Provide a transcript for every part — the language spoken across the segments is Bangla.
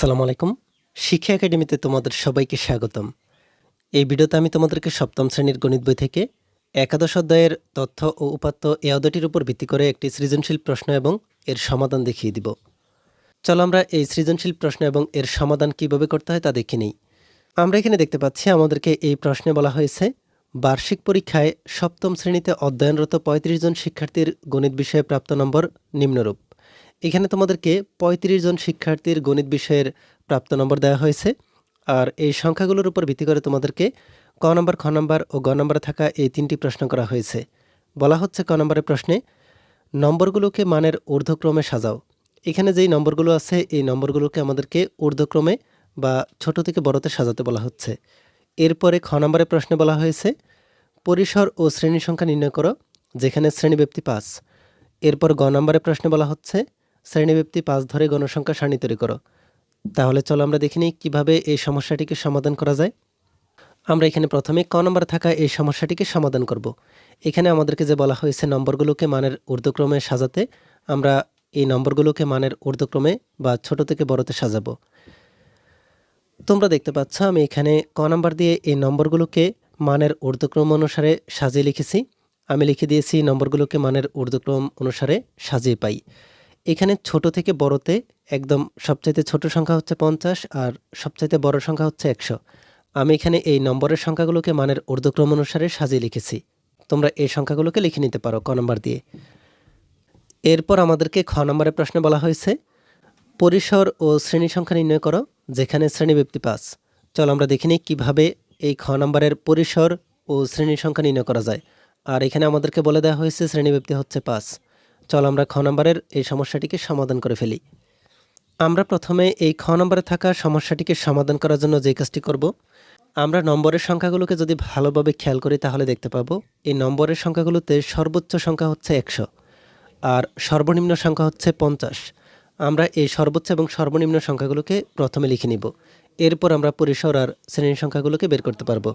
আসসালামু আলাইকুম। শিক্ষা একাডেমিতে তোমাদের সবাইকে স্বাগতম। এই ভিডিওতে আমি তোমাদেরকে সপ্তম শ্রেণির গণিত বই থেকে একাদশ অধ্যায়ের তথ্য ও উপাত্ত এ অধ্যায়টির উপর ভিত্তি করে একটি সৃজনশীল প্রশ্ন এবং এর সমাধান দেখিয়ে দিব। চলো আমরা এই সৃজনশীল প্রশ্ন এবং এর সমাধান কীভাবে করতে হয় তা দেখে নিই। আমরা এখানে দেখতে পাচ্ছি, আমাদেরকে এই প্রশ্নে বলা হয়েছে, বার্ষিক পরীক্ষায় সপ্তম শ্রেণীতে অধ্যয়নরত পঁয়ত্রিশ জন শিক্ষার্থীর গণিত বিষয়ে প্রাপ্ত নম্বর নিম্নরূপ। এখানে তোমাদেরকে ৩৫ জন শিক্ষার্থীর গণিত বিষয়ের প্রাপ্ত নম্বর দেওয়া হয়েছে। আর এই সংখ্যাগুলোর উপর ভিত্তি করে তোমাদেরকে ক নম্বর, খ নম্বর ও গ নম্বরে থাকা এই তিনটি প্রশ্ন করা হয়েছে। বলা হচ্ছে ক নম্বরের প্রশ্নে, নম্বরগুলোকে মানের ঊর্ধ্বক্রমে সাজাও। এখানে যেই নম্বরগুলো আছে, এই নম্বরগুলোকে আমাদেরকে ঊর্ধ্বক্রমে বা ছোট থেকে বড়তে সাজাতে বলা হচ্ছে। এরপরে খ নম্বরের প্রশ্নে বলা হয়েছে, পরিসর ও শ্রেণি সংখ্যা নির্ণয় করো, যেখানে শ্রেণীব্যাপ্তি পাঁচ। এরপর গ নম্বরের প্রশ্নে বলা হচ্ছে শ্রেণীব্যাপ্তি পাঁচ ধরে গণসংখ্যা সারণী তৈরি করো। তাহলে চলো আমরা দেখে নিই কীভাবে এই সমস্যাটিকে সমাধান করা যায়। আমরা এখানে প্রথমে ক নম্বরে থাকা এই সমস্যাটিকে সমাধান করব। এখানে আমাদেরকে যে বলা হয়েছে নম্বরগুলোকে মানের ঊর্ধ্বক্রমে সাজাতে, আমরা এই নম্বরগুলোকে মানের ঊর্ধ্বক্রমে বা ছোট থেকে বড়তে সাজাবো। তোমরা দেখতে পাচ্ছ, আমি এখানে ক নাম্বার দিয়ে এই নম্বরগুলোকে মানের ঊর্ধ্বক্রম অনুসারে সাজিয়ে লিখেছি। আমি লিখে দিয়েছি, নম্বরগুলোকে মানের ঊর্ধ্বক্রম অনুসারে সাজিয়ে পাই। এখানে ছোট থেকে বড়তে একদম সবচাইতে ছোট সংখ্যা হচ্ছে পঞ্চাশ আর সবচাইতে বড় সংখ্যা হচ্ছে একশো। আমি এখানে এই নম্বরের সংখ্যাগুলোকে মানের ঊর্ধ্বক্রম অনুসারে সাজিয়ে লিখেছি। তোমরা এই সংখ্যাগুলোকে লিখে নিতে পারো ক নম্বর দিয়ে। এরপর আমাদেরকে খ নম্বরের প্রশ্নে বলা হয়েছে, পরিসর ও শ্রেণি সংখ্যা নির্ণয় করো, যেখানে শ্রেণীব্যাপ্তি পাঁচ। চলো আমরা দেখে নিই কীভাবে এই খ নম্বরের পরিসর ও শ্রেণি সংখ্যা নির্ণয় করা যায়। আর এখানে আমাদেরকে বলে দেওয়া হয়েছে, শ্রেণীব্যাপ্তি হচ্ছে পাঁচ। চল আমরা খ নম্বরের এই সমস্যাটিকে সমাধান করে ফেলি। আমরা প্রথমে এই খ নম্বরে থাকা সমস্যাটিকে সমাধান করার জন্য যে কাজটি করব, আমরা নম্বরের সংখ্যাগুলোকে যদি ভালোভাবে খেয়াল করি তাহলে দেখতে পাবো, এই নম্বরের সংখ্যাগুলোতে সর্বোচ্চ সংখ্যা হচ্ছে একশো আর সর্বনিম্ন সংখ্যা হচ্ছে পঞ্চাশ। আমরা এই সর্বোচ্চ এবং সর্বনিম্ন সংখ্যাগুলোকে প্রথমে লিখে নিব, এরপর আমরা পরিসর আর শ্রেণির সংখ্যাগুলোকে বের করতে পারব।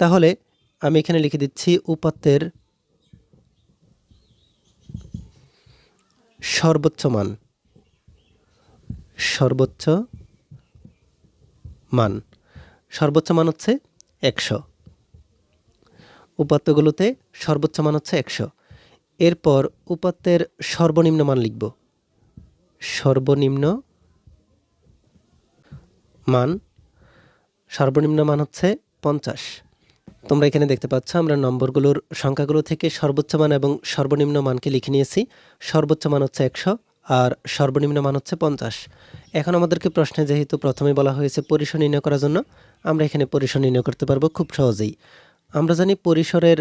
তাহলে আমি এখানে লিখে দিচ্ছি উপাত্তের সর্বোচ্চ মান সর্বোচ্চ মান সর্বোচ্চ মান হচ্ছে একশো। উপাত্তগুলোতে সর্বোচ্চ মান হচ্ছে একশো। এরপর উপাত্তের সর্বনিম্ন মান লিখব। সর্বনিম্ন মান। সর্বনিম্ন মান হচ্ছে পঞ্চাশ। তোমরা এখানে দেখতে পাচ্ছ, আমরা নম্বরগুলোর সংখ্যাগুলো থেকে সর্বোচ্চ মান এবং সর্বনিম্ন মানকে লিখে নিয়েছি। সর্বোচ্চ মান হচ্ছে একশো আর সর্বনিম্ন মান হচ্ছে পঞ্চাশ। এখন আমাদেরকে প্রশ্নে যেহেতু প্রথমে বলা হয়েছে পরিসর নির্ণয় করার জন্য, আমরা এখানে পরিসর নির্ণয় করতে পারব খুব সহজেই। আমরা জানি পরিসরের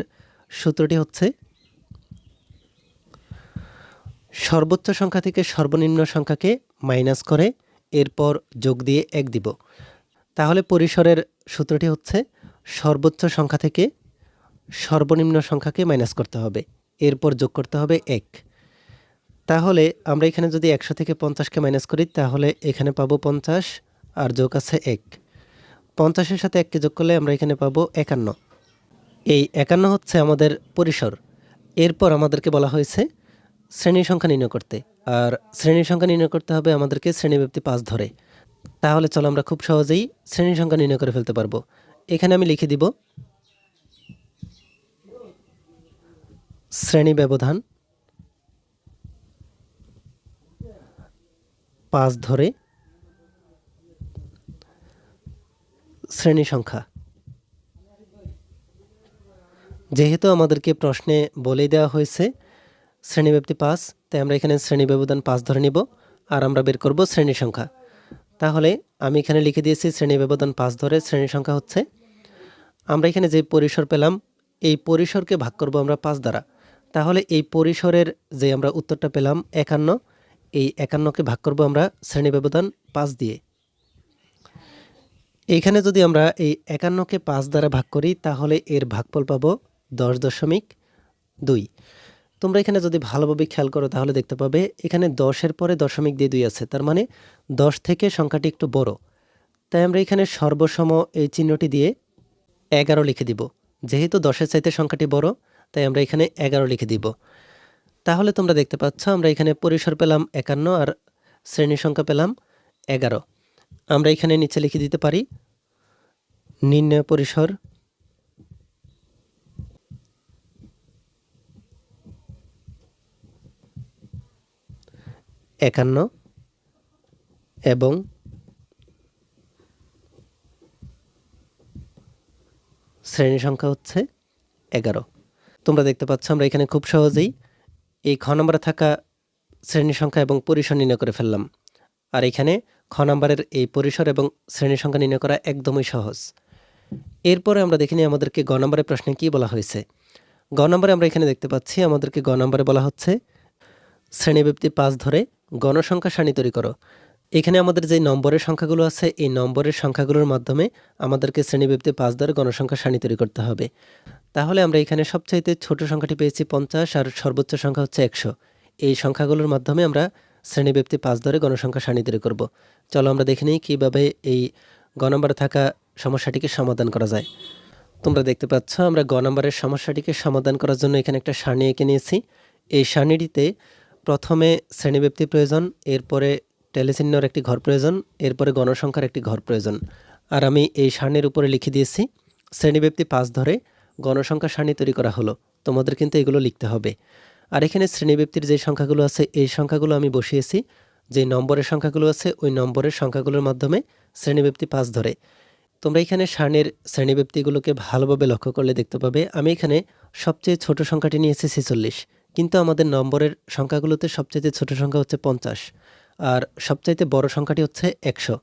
সূত্রটি হচ্ছে সর্বোচ্চ সংখ্যা থেকে সর্বনিম্ন সংখ্যাকে মাইনাস করে এরপর যোগ দিয়ে এক দিব। তাহলে পরিসরের সূত্রটি হচ্ছে সর্বোচ্চ সংখ্যা থেকে সর্বনিম্ন সংখ্যাকে মাইনাস করতে হবে। এরপর যোগ করতে হবে এক। তাহলে আমরা এখানে যদি একশো থেকে পঞ্চাশকে মাইনাস করি, তাহলে এখানে পাবো পঞ্চাশ, আর যোগ আছে এক। পঞ্চাশের সাথে এককে যোগ করলে আমরা এখানে পাবো একান্ন। এই একান্ন হচ্ছে আমাদের পরিসর। এরপর আমাদেরকে বলা হয়েছে শ্রেণি সংখ্যা নির্ণয় করতে। আর শ্রেণি সংখ্যা নির্ণয় করতে হবে আমাদেরকে শ্রেণীব্যাপ্তি পাঁচ ধরে। তাহলে চলো আমরা খুব সহজেই শ্রেণি সংখ্যা নির্ণয় করে ফেলতে পারব। এখানে আমি লিখে দিব শ্রেণি ব্যবধান পাঁচ ধরে শ্রেণি সংখ্যা। যেহেতু আমাদেরকে প্রশ্নে বলে দেওয়া হয়েছে শ্রেণীব্যাপ্তি পাঁচ, তাই আমরা এখানে শ্রেণি ব্যবধান পাঁচ ধরে নিব, আর আমরা বের করব শ্রেণি সংখ্যা। তাহলে আমি এখানে লিখে দিয়েছি শ্রেণি ব্যবধান পাঁচ ধরে শ্রেণি সংখ্যা হচ্ছে, আমরা এখানে যে পরিসর পেলাম, এই পরিসরকে ভাগ করব আমরা পাঁচ দ্বারা। তাহলে এই পরিসরের যে আমরা উত্তরটা পেলাম, একান্ন, এই একান্নকে ভাগ করব আমরা শ্রেণি ব্যবধান পাঁচ দিয়ে। এইখানে যদি আমরা এই একান্নকে পাঁচ দ্বারা ভাগ করি, তাহলে এর ভাগফল পাবো দশ দশমিক দুই। তোমরা এখানে যদি ভালোভাবে খেয়াল করো, তাহলে দেখতে পাবে এখানে দশের পরে দশমিক দিয়ে দুই আছে। তার মানে দশ থেকে সংখ্যাটি একটু বড়। তাই আমরা এখানে সর্বসম এই চিহ্নটি দিয়ে এগারো লিখে দিব। যেহেতু দশের চাইতে সংখ্যাটি বড়, তাই আমরা এখানে এগারো লিখে দিব। তাহলে তোমরা দেখতে পাচ্ছ, আমরা এখানে পরিসর পেলাম একান্ন আর শ্রেণি সংখ্যা পেলাম এগারো। আমরা এখানে নিচে লিখে দিতে পারি নির্ণয় পরিসর একান্ন এবং শ্রেণি সংখ্যা হচ্ছে এগারো। তোমরা দেখতে পাচ্ছ, আমরা এখানে খুব সহজেই এই খ নম্বরে থাকা শ্রেণি সংখ্যা এবং পরিসর নির্ণয় করে ফেললাম। আর এখানে খ নম্বরের এই পরিসর এবং শ্রেণি সংখ্যা নির্ণয় করা একদমই সহজ। এরপরে আমরা দেখিনি আমাদেরকে গ নম্বরের প্রশ্নে কী বলা হয়েছে। গ নম্বরে আমরা এখানে দেখতে পাচ্ছি, আমাদেরকে গ নম্বরে বলা হচ্ছে শ্রেণীব্যক্তি পাঁচ ধরে গণসংখ্যা সারণী তৈরি করো। এখানে আমাদের যে নম্বরের সংখ্যাগুলো আছে, এই নম্বরের সংখ্যাগুলোর মাধ্যমে আমাদেরকে শ্রেণীব্যক্তি পাঁচ ধরে গণসংখ্যা সারণী তৈরি করতে হবে। তাহলে আমরা এখানে সবচাইতে ছোট সংখ্যাটি পেয়েছি পঞ্চাশ, আর সর্বোচ্চ সংখ্যা হচ্ছে একশো। এই সংখ্যাগুলোর মাধ্যমে আমরা শ্রেণীব্যক্তি পাঁচ ধরে গণসংখ্যা সারণী তৈরি করব। চলো আমরা দেখে নিই কীভাবে এই গ নম্বরে থাকা সমস্যাটিকে সমাধান করা যায়। তোমরা দেখতে পাচ্ছ, আমরা গ নম্বরের সমস্যাটিকে সমাধান করার জন্য এখানে একটা সারণী এঁকে নিয়েছি। এই সারণীটিতে প্রথমে শ্রেণীব্যক্তি প্রয়োজন, এরপরে টেলিচিহ্নর একটি ঘর প্রয়োজন, এরপরে গণসংখ্যার একটি ঘর প্রয়োজন। আর আমি এই সারণীর উপরে লিখে দিয়েছি শ্রেণীব্যক্তি পাঁচ ধরে গণসংখ্যা সারণী তৈরি করা হলো। তোমাদের কিন্তু এগুলো লিখতে হবে। আর এখানে শ্রেণীব্যক্তির যে সংখ্যাগুলো আছে, এই সংখ্যাগুলো আমি বসিয়েছি। যে নম্বরের সংখ্যাগুলো আছে, ওই নম্বরের সংখ্যাগুলোর মাধ্যমে শ্রেণীব্যক্তি পাঁচ ধরে। তোমরা এখানে সারণীর শ্রেণীব্যক্তিগুলোকে ভালোভাবে লক্ষ্য করলে দেখতে পাবে, আমি এখানে সবচেয়ে ছোট সংখ্যাটি নিয়েছি ছেচল্লিশ। কিন্তু আমাদের নম্বরের সংখ্যাগুলোতে সবচাইতে ছোট সংখ্যা হচ্ছে পঞ্চাশ, আর সবচাইতে বড় সংখ্যাটি হচ্ছে একশো।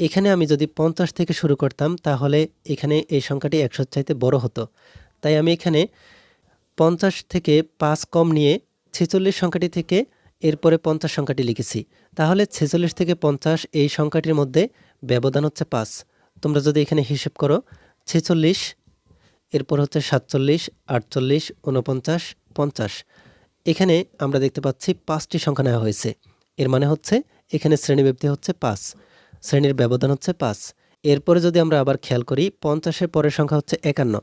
এখানে আমি যদি পঞ্চাশ থেকে শুরু করতাম, তাহলে এখানে এই সংখ্যাটি একশোর চাইতে বড় হতো। তাই আমি এখানে পঞ্চাশ থেকে পাঁচ কম নিয়ে ছেচল্লিশ সংখ্যাটি থেকে এরপরে পঞ্চাশ সংখ্যাটি লিখেছি। তাহলে ছেচল্লিশ থেকে পঞ্চাশ এই সংখ্যাটির মধ্যে ব্যবধান হচ্ছে পাঁচ। তোমরা যদি এখানে হিসেব করো, ছেচল্লিশ, এরপর হচ্ছে সাতচল্লিশ, আটচল্লিশ উনপঞ্চাশ পঞ্চাশ। এখানে আমরা দেখতে পাচ্ছি পাঁচটি সংখ্যা নেওয়া হয়েছে। এর মানে হচ্ছে এখানে শ্রেণীব্যক্তি হচ্ছে পাঁচ, শ্রেণির ব্যবধান হচ্ছে পাঁচ। এরপরে যদি আমরা আবার খেয়াল করি, পঞ্চাশের পরের সংখ্যা হচ্ছে একান্ন।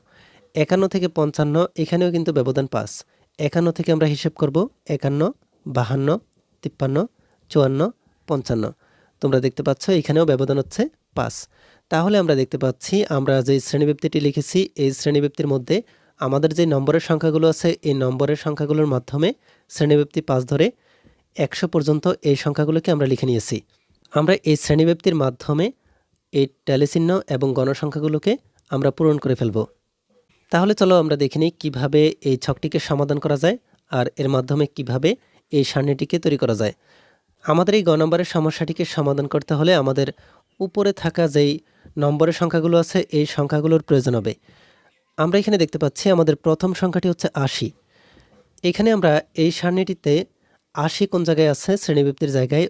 একান্ন থেকে পঞ্চান্ন, এখানেও কিন্তু ব্যবধান পাঁচ। একান্ন থেকে আমরা হিসেব করব একান্ন, বাহান্ন, তিপ্পান্ন, চুয়ান্ন, পঞ্চান্ন। তোমরা দেখতে পাচ্ছ এখানেও ব্যবধান হচ্ছে পাঁচ। তাহলে আমরা দেখতে পাচ্ছি আমরা যে শ্রেণীব্যক্তিটি লিখেছি, এই শ্রেণীব্যক্তির মধ্যে আমাদের যে নম্বরের সংখ্যাগুলো আছে, এই নম্বরের সংখ্যাগুলোর মাধ্যমে শ্রেণীব্যক্তি পাঁচ ধরে একশো পর্যন্ত এই সংখ্যাগুলোকে আমরা লিখে নিয়েছি। আমরা এই শ্রেণীব্যক্তির মাধ্যমে এই ট্যালিচিহ্ন এবং গণসংখ্যাগুলোকে আমরা পূরণ করে ফেলব। তাহলে চলো আমরা দেখে নিই কীভাবে এই ছকটিকে সমাধান করা যায় আর এর মাধ্যমে কীভাবে এই সারণীটিকে তৈরি করা যায়। আমাদের এই গ নম্বরের সমস্যাটিকে সমাধান করতে হলে আমাদের উপরে থাকা যেই নম্বরের সংখ্যাগুলো আছে, এই সংখ্যাগুলোর প্রয়োজন হবে। আমরা এখানে দেখতে পাচ্ছি আমাদের প্রথম সংখ্যাটি হচ্ছে আশি। এখানে আমরা এই সারণীটিতে আশি কোন জায়গায় আছে শ্রেণীবৃত্তির জায়গায়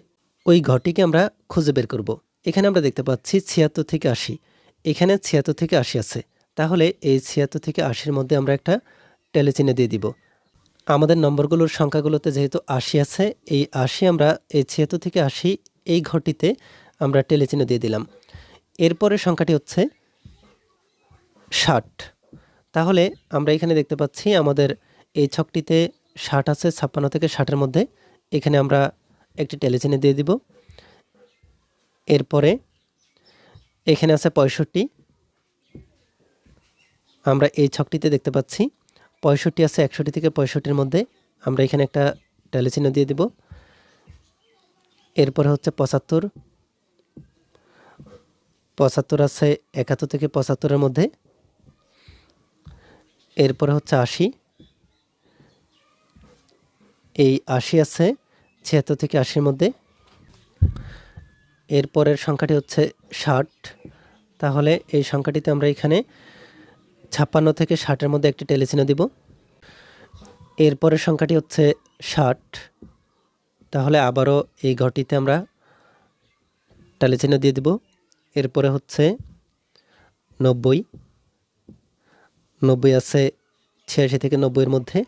ওই ঘরটিকে আমরা খুঁজে বের করব। এখানে আমরা দেখতে পাচ্ছি ছিয়াত্তর থেকে আশি। এখানে ছিয়াত্তর থেকে আশি আছে। তাহলে এই ছিয়াত্তর থেকে আশির মধ্যে আমরা একটা টেলিচিনে দিয়ে দিব। আমাদের নম্বরগুলোর সংখ্যাগুলোতে যেহেতু আশি আছে, এই আশি আমরা, এই ছিয়াত্তর থেকে আশি, এই ঘরটিতে আমরা টেলিচিহ্ন দিয়ে দিলাম। এরপরে সংখ্যাটি হচ্ছে ষাট। তাহলে আমরা এখানে দেখতে পাচ্ছি আমাদের এই ছকটিতে ষাট আছে, ছাপ্পান্ন থেকে ষাটের মধ্যে। এখানে আমরা একটি টেলিচিহ্ন দিয়ে দিব। এরপরে এখানে আছে পঁয়ষট্টি। আমরা এই ছকটিতে দেখতে পাচ্ছি পঁয়ষট্টি আছে, একষট্টি থেকে পঁয়ষট্টির মধ্যে। আমরা এখানে একটা টেলিচিহ্ন দিয়ে দিব। এরপরে হচ্ছে পঁচাত্তর। পঁচাত্তর আছে, একাত্তর থেকে পঁচাত্তরের মধ্যে। এরপরে হচ্ছে আশি। এই আশি আছে ছিয়াত্তর থেকে আশির মধ্যে। এরপরের সংখ্যাটি হচ্ছে ষাট। তাহলে এই সংখ্যাটিতে আমরা এখানে ছাপ্পান্ন থেকে ষাটের মধ্যে একটি টেলিচিহ্ন দিব। এরপরের সংখ্যাটি হচ্ছে ষাট। তাহলে আবারও এই ঘরটিতে আমরা টেলিচিহ্ন দিয়ে দিব। এরপরে হচ্ছে নব্বই। নব্বই আছে, ছিয়াশি থেকে নব্বইয়ের মধ্যে।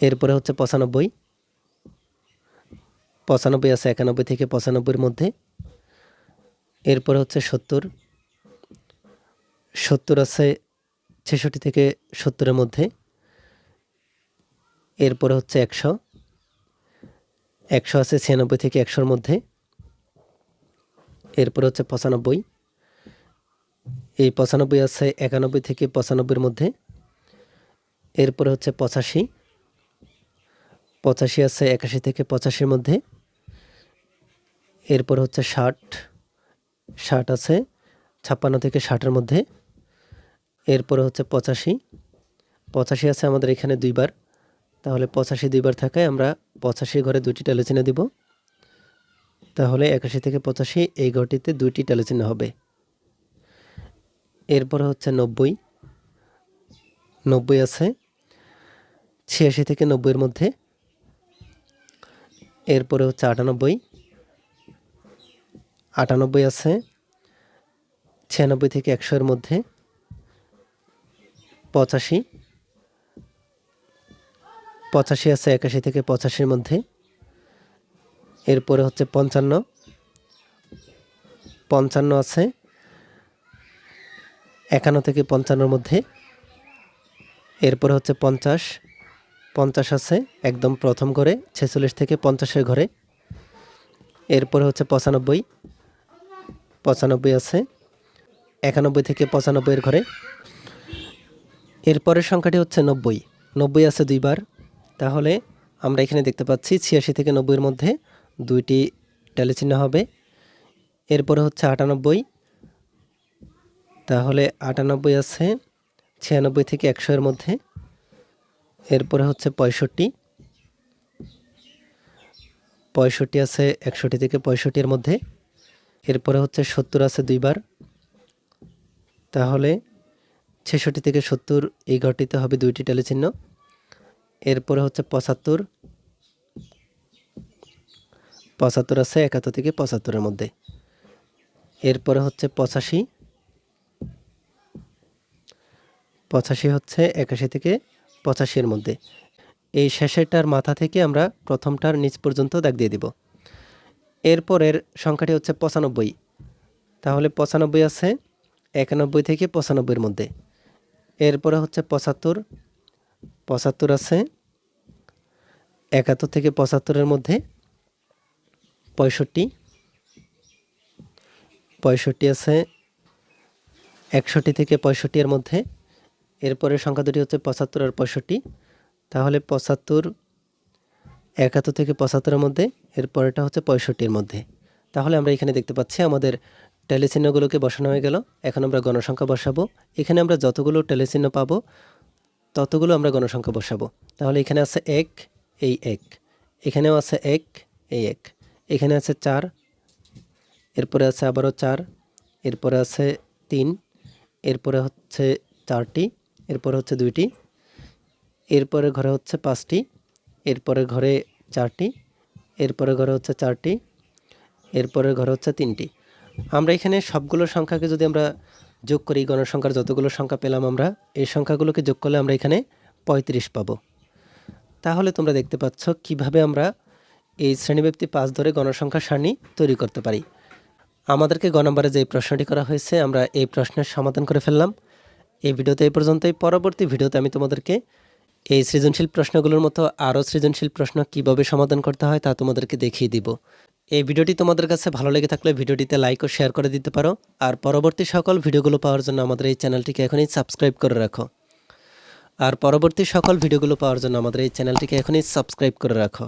এরপরে হচ্ছে পঁচানব্বই। পঁচানব্বই আছে, একানব্বই থেকে পঁচানব্বইয়ের মধ্যে। এরপরে হচ্ছে সত্তর। সত্তর আছে, ছেষট্টি থেকে সত্তরের মধ্যে। এরপরে হচ্ছে একশো। একশো আছে, ছিয়ানব্বই থেকে একশোর মধ্যে। এরপরে হচ্ছে পঁচানব্বই। এই পঁচানব্বই আছে একানব্বই থেকে পঁচানব্বইয়ের মধ্যে। এরপরে হচ্ছে পঁচাশি। পঁচাশি আছে একাশি থেকে পঁচাশির মধ্যে। এরপর হচ্ছে ষাট। ষাট আছে ছাপ্পান্ন থেকে ষাটের মধ্যে। এরপরে হচ্ছে পঁচাশি। পঁচাশি আছে আমাদের এখানে দুইবার। তাহলে পঁচাশি দুইবার থাকায় আমরা পঁচাশি ঘরে দুইটি টেলিচিহ্ন দিব। তাহলে একাশি থেকে পঁচাশি, এই ঘরটিতে দুইটি টেলিচিহ্ন হবে। এরপরে হচ্ছে নব্বই। নব্বই আছে। ছিয়াশি থেকে নব্বইয়ের মধ্যে। এরপরে হচ্ছে আটানব্বই। আটানব্বই আছে। ছিয়ানব্বই থেকে একশোর মধ্যে। পঁচাশি। পঁচাশি আছে, একাশি থেকে পঁচাশির মধ্যে। এরপরে হচ্ছে পঞ্চান্ন। পঞ্চান্ন আছে। একান্ন থেকে পঞ্চান্নর মধ্যে। এরপরে হচ্ছে পঞ্চাশ। পঞ্চাশ আছে, একদম প্রথম ঘরে, ছেচল্লিশ থেকে পঞ্চাশের ঘরে। এরপরে হচ্ছে পঁচানব্বই। পঁচানব্বই আছে, একানব্বই থেকে পঁচানব্বইয়ের ঘরে। এরপরের সংখ্যাটি হচ্ছে নব্বই। নব্বই আছে দুইবার। তাহলে আমরা এখানে দেখতে পাচ্ছি ছিয়াশি থেকে নব্বইয়ের মধ্যে দুইটি টেলিচিহ্ন হবে। এরপরে হচ্ছে আটানব্বই। তাহলে আটানব্বই আছে, ছিয়ানব্বই থেকে একশো এর মধ্যে। এরপরে হচ্ছে পঁয়ষট্টি। পঁয়ষট্টি আছে, একষট্টি থেকে পঁয়ষট্টির মধ্যে। এরপরে হচ্ছে সত্তর আছে দুইবার। তাহলে ছেষট্টি থেকে সত্তর এই ঘরটিতে হবে দুইটি টেলিচিহ্ন। এরপরে হচ্ছে পঁচাত্তর। পঁচাত্তর আছে, একাত্তর থেকে পঁচাত্তরের মধ্যে। এরপরে হচ্ছে পঁচাশি। পঁচাশি হচ্ছে একাশি থেকে পঁচাশির মধ্যে। এই শেষেরটার মাথা থেকে আমরা প্রথমটার নিচ পর্যন্ত দাগ দিয়ে দিব। এরপরের সংখ্যাটি হচ্ছে পঁচানব্বই। তাহলে পঁচানব্বই আছে একানব্বই থেকে পঁচানব্বইয়ের মধ্যে। এরপরে হচ্ছে পঁচাত্তর। পঁচাত্তর আছে একাত্তর থেকে পঁচাত্তরের মধ্যে পঁয়ষট্টি। পঁয়ষট্টি আছে একষট্টি থেকে পঁয়ষট্টি এর মধ্যে এরপরের সংখ্যা দুটি হচ্ছে পঁচাত্তর আর পঁয়ষট্টি। তাহলে পঁচাত্তর একাত্তর থেকে পঁচাত্তরের মধ্যে এরপরেটা হচ্ছে পঁয়ষট্টির মধ্যে। তাহলে আমরা এখানে দেখতে পাচ্ছি আমাদের টেলিচিহ্নগুলোকে বসানো হয়ে গেল। এখন আমরা গণসংখ্যা বসাবো। এখানে আমরা যতগুলো টেলিচিহ্ন পাবো, ততগুলো আমরা গণসংখ্যা বসাবো। তাহলে এখানে আছে এক, এই এক। এখানেও আছে এক, এই এক। এখানে আছে চার, এরপরে আছে আবারও চার, এরপরে আছে তিন, এরপরে হচ্ছে চারটি। এরপরে হচ্ছে দুইটি, এরপরে ঘরে হচ্ছে পাঁচটি, এরপরে ঘরে চারটি, এরপরে ঘরে হচ্ছে চারটি, এরপরে ঘরে হচ্ছে তিনটি। আমরা এখানে সবগুলো সংখ্যাকে যদি আমরা যোগ করি গণসংখ্যার যতগুলো সংখ্যা পেলাম আমরা, এই সংখ্যাগুলোকে যোগ করলে আমরা এখানে পঁয়ত্রিশ পাবো। তাহলে তোমরা দেখতে পাচ্ছ কীভাবে আমরা এই শ্রেণীব্যাপ্তি পাঁচ ধরে গণসংখ্যা সারণী তৈরি করতে পারি। আমাদেরকে গ নম্বরে যে প্রশ্নটি করা হয়েছে, আমরা এই প্রশ্নের সমাধান করে ফেললাম। এই ভিডিওতে এই পর্যন্তই। পরবর্তী ভিডিওতে আমি তোমাদেরকে এই সৃজনশীল প্রশ্নগুলোর মতো আরও সৃজনশীল প্রশ্ন কীভাবে সমাধান করতে হয় তা তোমাদেরকে দেখিয়ে দিব। এই ভিডিওটি তোমাদের কাছে ভালো লেগে থাকলে ভিডিওটিতে লাইক ও শেয়ার করে দিতে পারো। আর পরবর্তী সকল ভিডিওগুলো পাওয়ার জন্য আমাদের এই চ্যানেলটিকে এখনই সাবস্ক্রাইব করে রাখো। আর পরবর্তী সকল ভিডিওগুলো পাওয়ার জন্য আমাদের এই চ্যানেলটিকে এখনই সাবস্ক্রাইব করে রাখো।